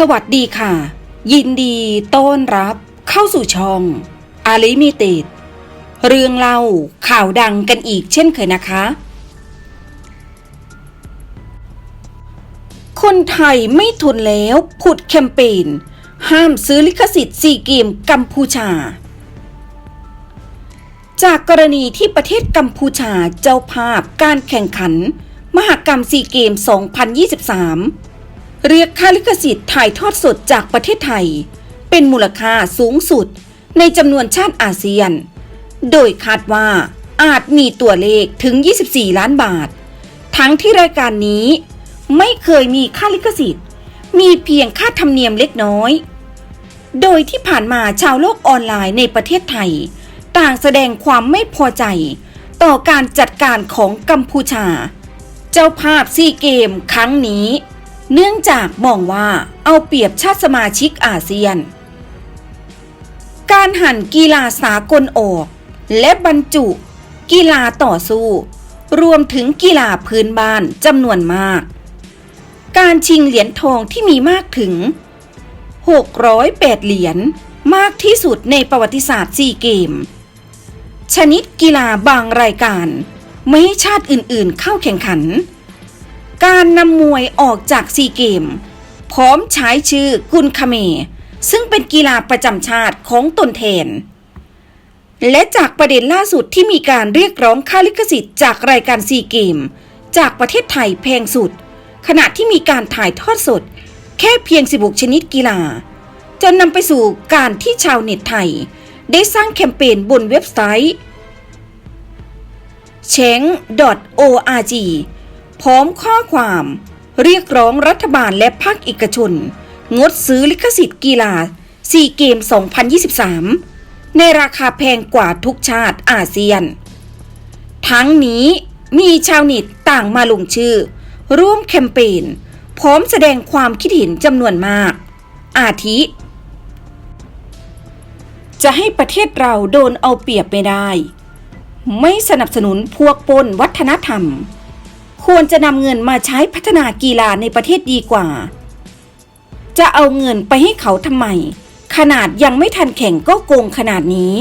สวัสดีค่ะ ยินดีต้อนรับ เข้าสู่ช่องอาลิมิเต็ดเรื่องเล่าข่าวดังกันอีกเช่นเคยนะคะ คนไทยไม่ทนแล้วผุดแคมเปญห้ามซื้อลิขสิทธิ์ซีเกมกัมพูชา จากกรณีที่ประเทศกัมพูชาเจ้าภาพการแข่งขัน มหกรรมซีเกม 2023 เรียกค่าลิขสิทธิ์ถ่ายทอดสดจากประเทศไทย เป็นมูลค่าสูงสุดในจำนวนชาติอาเซียน โดยคาดว่าอาจมีตัวเลขถึง 24 ล้านบาท ทั้งที่รายการนี้ไม่เคยมีค่าลิขสิทธิ์ มีเพียงค่าธรรมเนียมเล็กน้อย โดยที่ผ่านมาชาวโลกออนไลน์ในประเทศไทย ต่างแสดงความไม่พอใจ ต่อการจัดการของกัมพูชา เจ้าภาพซีเกมครั้งนี้ เนื่องจากมองว่าเอาเปรียบชาติสมาชิกอาเซียน การหันกีฬาสากลออก และบรรจุ กีฬาต่อสู้ รวมถึงกีฬาพื้นบ้านจำนวนมาก การชิงเหรียญทองที่มีมากถึง 608 เหรียญมากที่สุดในประวัติศาสตร์ซีเกม ชนิดกีฬาบางรายการ ไม่ให้ชาติอื่นๆเข้าแข่งขัน การนำมวยออกจากซีเกม พร้อมใช้ชื่อกุนคาเม ซึ่งเป็นกีฬาประจำชาติของตนแทน และจากประเด็นล่าสุดที่มีการเรียกร้องค่าลิขสิทธิ์จากรายการซีเกม จากประเทศไทยแพงสุด ขณะที่มีการถ่ายทอดสด แค่เพียง 16 ชนิดกีฬา จนนำไปสู่การที่ชาวเน็ตไทย ได้สร้างแคมเปญบนเว็บไซต์ c h e n g org พร้อมข้อความ เรียกร้องรัฐบาลและภาคเอกชน งดซื้อลิขสิทธิ์กีฬาซีเกม 2023 ในราคาแพงกว่าทุกชาติอาเซียน ทั้งนี้มีชาวเน็ตต่างมาลงชื่อ ร่วมแคมเปญพร้อมแสดงความคิดเห็นจำนวนมาก อาทิ จะให้ประเทศเราโดนเอาเปรียบไม่ได้ ไม่สนับสนุนพวกปนวัฒนธรรม ควรจะนำเงินมาใช้พัฒนากีฬาในประเทศดีกว่า จะเอาเงินไปให้เขาทำไม ขนาดยังไม่ทันแข่งก็โกงขนาดนี้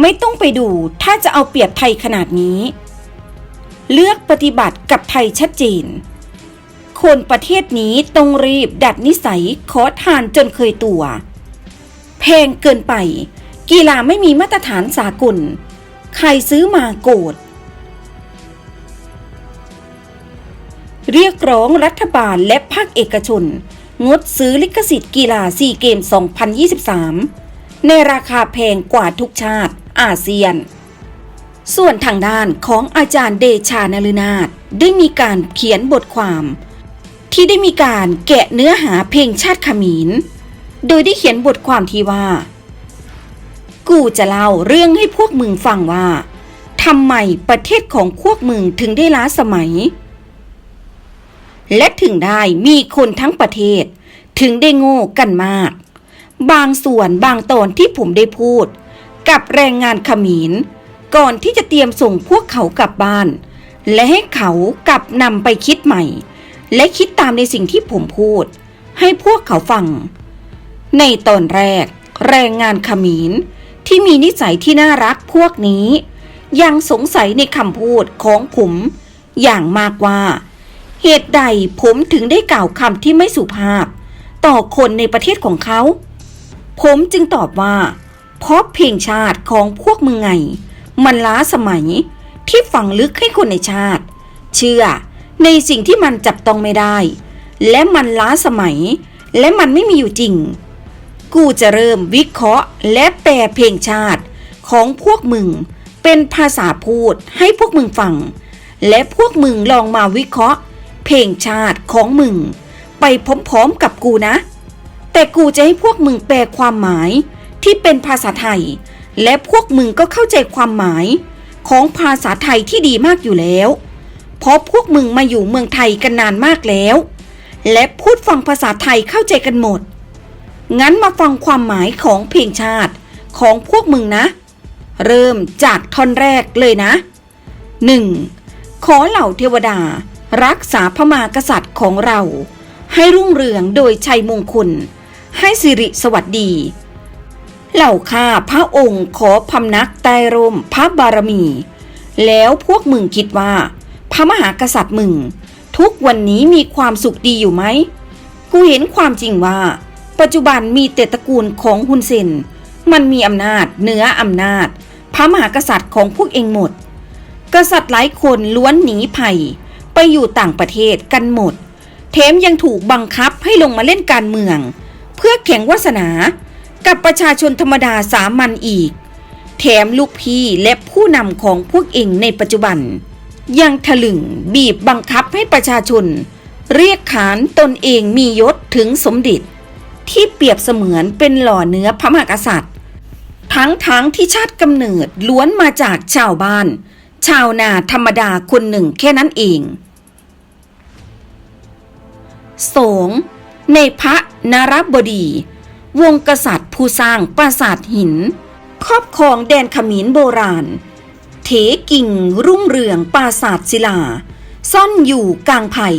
ไม่ต้องไปดูถ้าจะเอาเปรียบไทยขนาดนี้ เลือกปฏิบัติกับไทยชัดเจน คนประเทศนี้ต้องรีบดัดนิสัยขอทานจนเคยตัว แพงเกินไป กีฬาไม่มีมาตรฐานสากล ใครซื้อมาโกรธ เรียกร้องรัฐบาลและภาคเอกชน งดซื้อลิขสิทธิ์กีฬาซีเกม 2023 ในราคาแพงกว่าทุกชาติอาเซียน ส่วนทางด้านของอาจารย์เดชานลนาถได้มีการเขียนบทความ ที่ได้มีการแกะเนื้อหาเพลงชาติขมินโดยได้เขียนบทความที่ว่า กูจะเล่าเรื่องให้พวกมึงฟังว่าทำไมประเทศของพวกมึงถึงได้ล้าสมัย และถึงได้มีคนทั้งประเทศ ถึงได้โง่กันมาก บางส่วนบางตอนที่ผมได้พูด กับแรงงานขมินก่อนที่จะเตรียมส่งพวกเขากลับบ้าน และให้เขากลับนำไปคิดใหม่ และคิดตามในสิ่งที่ผมพูด ให้พวกเขาฟัง ในตอนแรก แรงงานขมินที่มีนิสัยที่น่ารักพวกนี้ ยังสงสัยในคำพูดของผม อย่างมากว่า เหตุใดผมถึงได้กล่าวคำที่ไม่สุภาพ ต่อคนในประเทศของเขา ผมจึงตอบว่า เพราะเพลงชาติของพวกมึงไง มันล้าสมัยที่ฝังลึกให้คนในชาติ เชื่อในสิ่งที่มันจับต้องไม่ได้ และมันล้าสมัย และมันไม่มีอยู่จริง กูจะเริ่มวิเคราะห์และแปลเพลงชาติของพวกมึงเป็นภาษาพูดให้พวกมึงฟัง และพวกมึงลองมาวิเคราะห์ เพลงชาติของมึง ไปพร้อมๆกับกูนะ แต่กูจะให้พวกมึงแปลความหมายที่เป็นภาษาไทย และพวกมึงก็เข้าใจความหมายของภาษาไทยที่ดีมากอยู่แล้ว เพราะพวกมึงมาอยู่เมืองไทยกันนานมากแล้ว และพูดฟังภาษาไทยเข้าใจกันหมด งั้นมาฟังความหมายของเพลงชาติของพวกมึงนะ เริ่มจากท่อนแรกเลยนะ 1. ขอเหล่าเทวดา รักษาพระมหากษัตริย์ของเรา ให้รุ่งเรืองโดยชัยมงคล ให้สิริสวัสดี เหล่าข้าพระองค์ขอพำนักใต้ร่มพระบารมี แล้วพวกมึงคิดว่า พระมหากษัตริย์มึง ทุกวันนี้มีความสุขดีอยู่ไหม กูเห็นความจริงว่า ปัจจุบันมีแต่ตระกูลของฮุนเซน มันมีอำนาจเหนืออำนาจ พระมหากษัตริย์ของพวกเองหมด กษัตริย์หลายคนล้วนหนีภัย ไปอยู่ต่างประเทศกันหมด เทมยังถูกบังคับให้ลงมาเล่นการเมือง เพื่อแข่งวาสนา กับประชาชนธรรมดาสามัญอีก แถมลูกพี่และผู้นำของพวกเองในปัจจุบัน ยังถลึงบีบบังคับให้ประชาชน เรียกขานตนเองมียศถึงสมเด็จ ที่เปรียบเสมือนเป็นหล่อเนื้อพระมหากษัตริย์ทั้งทั้งที่ชาติกำเนิดล้วนมาจากชาวบ้าน ชาวนาธรรมดาคนหนึ่งแค่นั้นเอง สงในพระนารบดี วงกษัตริย์ผู้สร้างปราสาทหิน ครอบครองแดนขมินโบราณ เถกิ่งรุ่งเรืองปราสาทศิลา ซ่อนอยู่กลางไผ่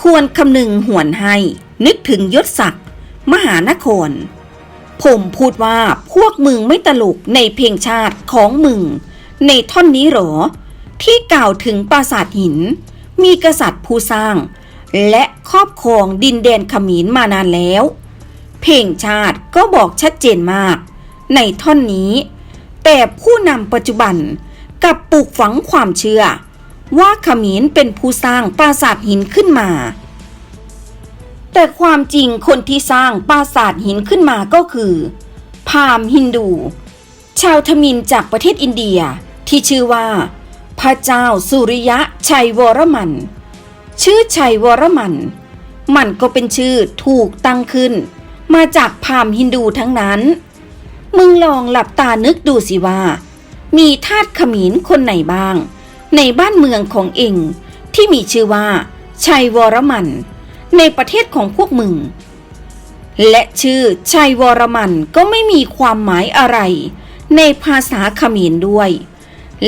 ควรคำนึงหวนให้ นึกถึงยศศักดิ์มหานคร ผมพูดว่าพวกมึงไม่ตลกในเพลงชาติของมึง ในท่อนนี้หรอ ที่กล่าวถึงปราสาทหิน มีกษัตริย์ผู้สร้าง และ ครอบครองดินแดนขมินมานานแล้ว เพลงชาติก็บอกชัดเจนมาก ในท่อนนี้ แต่ผู้นำปัจจุบันกับปลูกฝังความเชื่อ ว่าขมินเป็นผู้สร้างปราสาทหินขึ้นมา แต่ความจริงคนที่สร้างปราสาทหินขึ้นมาก็คือ พราหมณ์ฮินดู ชาวทมินจากประเทศอินเดียที่ชื่อว่า พระเจ้าสุริยะชัยวรมัน ชื่อชัยวรมัน มันก็เป็นชื่อถูกตั้งขึ้น มาจากพามฮินดูทั้งนั้น มึงลองหลับตานึกดูสิว่า มีทาสขมินคนไหนบ้าง ในบ้านเมืองของเองที่มีชื่อว่า ชัยวรมัน ในประเทศของพวกมึง และชื่อชัยวรมันก็ไม่มีความหมายอะไร ในภาษาขมรด้วย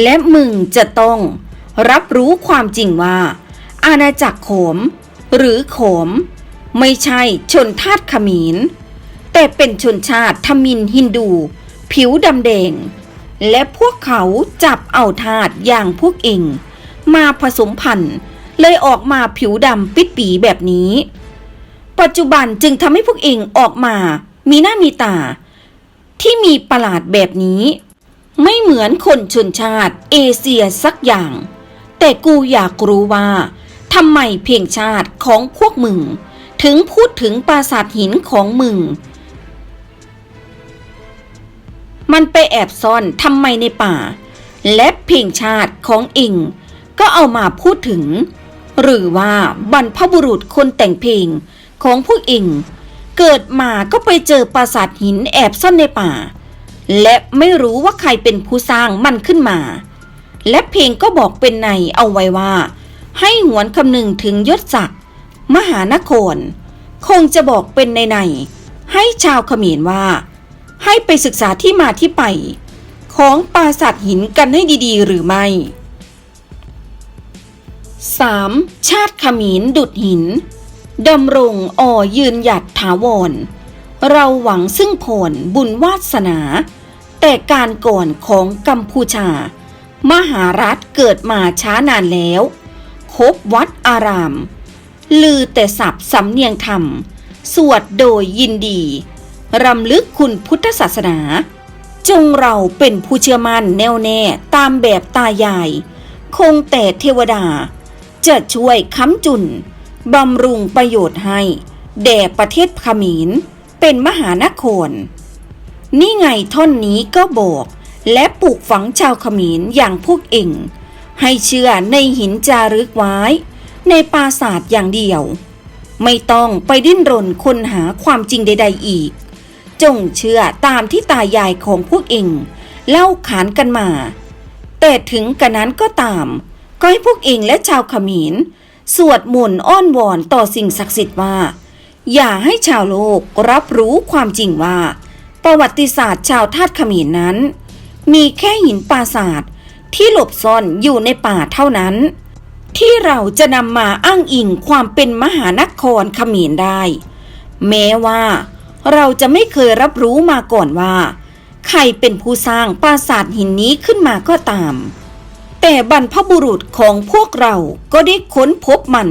และมึงจะต้องรับรู้ความจริงว่า อาณาจักรโขม หรือโขม ไม่ใช่ชนทาสเขมรแต่เป็นชนชาติทมินฮินดู ผิวดำแดง และพวกเขาจับเอาทาสอย่างพวกเอง มาผสมพันธุ์เลยออกมาผิวดำปิดปีแบบนี้ ปัจจุบันจึงทำให้พวกเองออกมามีหน้ามีตา ที่มีประหลาดแบบนี้ ไม่เหมือนคนชนชาติเอเชียสักอย่าง แต่กูอยากรู้ว่า ทำไมเพลงชาติของพวกมึง ถึงพูดถึงปราสาทหินของมึง มันไปแอบซ่อนทำไมในป่า และเพลงชาติของเองก็เอามาพูดถึง หรือว่าบรรพบุรุษคนแต่งเพลงของพวกเองเกิดมาก็ไปเจอปราสาทหินแอบซ่อนในป่า และไม่รู้ว่าใครเป็นผู้สร้างมันขึ้นมา และเพลงก็บอกเป็นในเอาไว้ว่า ให้หวนคำนึงถึงยศศักดิ์มหานคร คงจะบอกเป็นในในให้ชาวเขมรว่า ให้ไปศึกษาที่มาที่ไป ของปราสาทหินกันให้ดีๆ หรือไม่ 3. ชาติเขมรดุดหินดำรงอ่อยืนหยัดถาวร เราหวังซึ่งผลบุญวาสนา แต่การก่อนของกัมพูชา มหารัฐเกิดมาช้านานแล้ว บวัดอาราม ลือแต่ศัพท์สำเนียงธรรม สวดโดยยินดี รำลึกคุณพุทธศาสนา จงเราเป็นผู้เชื่อมั่นแน่วแน่ตามแบบตายาย คงแต่เทวดา จะช่วยค้ำจุนบำรุงประโยชน์ให้ แด่ประเทศขมินเป็นมหานคร นี่ไงท่อนนี้ก็บอก และปลูกฝังชาวขมินอย่างพวกเอง ให้เชื่อในหินจารึกไว้ ในปราสาทอย่างเดียว ไม่ต้องไปดิ้นรนค้นหาความจริงใด ๆอีก จงเชื่อตามที่ตายายของพวกเอง เล่าขานกันมา แต่ถึงกระนั้นก็ตาม ก็ให้พวกเองและชาวขมินสวดมนต์อ้อนวอนต่อสิ่งศักดิ์สิทธิ์ว่า อย่าให้ชาวโลกรับรู้ความจริงว่า ประวัติศาสตร์ชาวทาสขมินนั้น มีแค่หินปราสาท ที่หลบซ่อนอยู่ในป่าเท่านั้น ที่เราจะนำมาอ้างอิงความเป็นมหานครขมรได้ แม้ว่า เราจะไม่เคยรับรู้มาก่อนว่า ใครเป็นผู้สร้างปราสาทหินนี้ขึ้นมาก็ตาม แต่บรรพบุรุษของพวกเราก็ได้ค้นพบมัน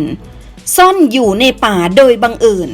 ซ่อนอยู่ในป่าโดยบังเอิญ